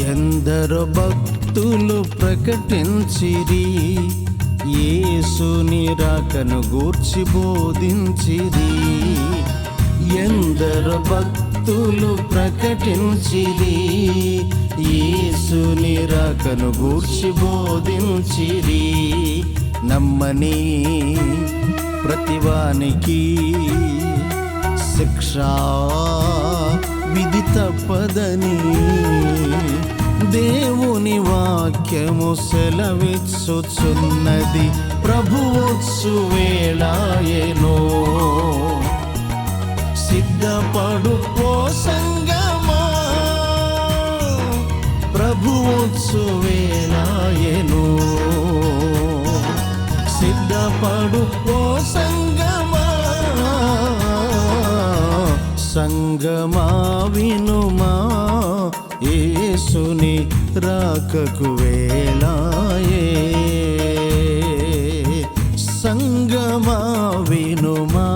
ఎందరో భక్తులు ప్రకటించిరి యేసుని రాకను గూర్చి బోధించిరి. ఎందరో భక్తులు ప్రకటించిరి యేసుని రాకను గూర్చి బోధించిరి. నమ్మని ప్రతివానికి శిక్ష విధి తప్పదని వాక్యము సెలవిచ్చుచున్నది. ప్రభువొచ్చు వేళాయనో. సిద్ధపడు ఓ సంగమా. ప్రభువొచ్చు వేళాయనో. సిద్ధపడు ఓ సంగమా. సంగమా వినుమా. యేసుని రాకకు వేలాయే. సంగమా వినుమా.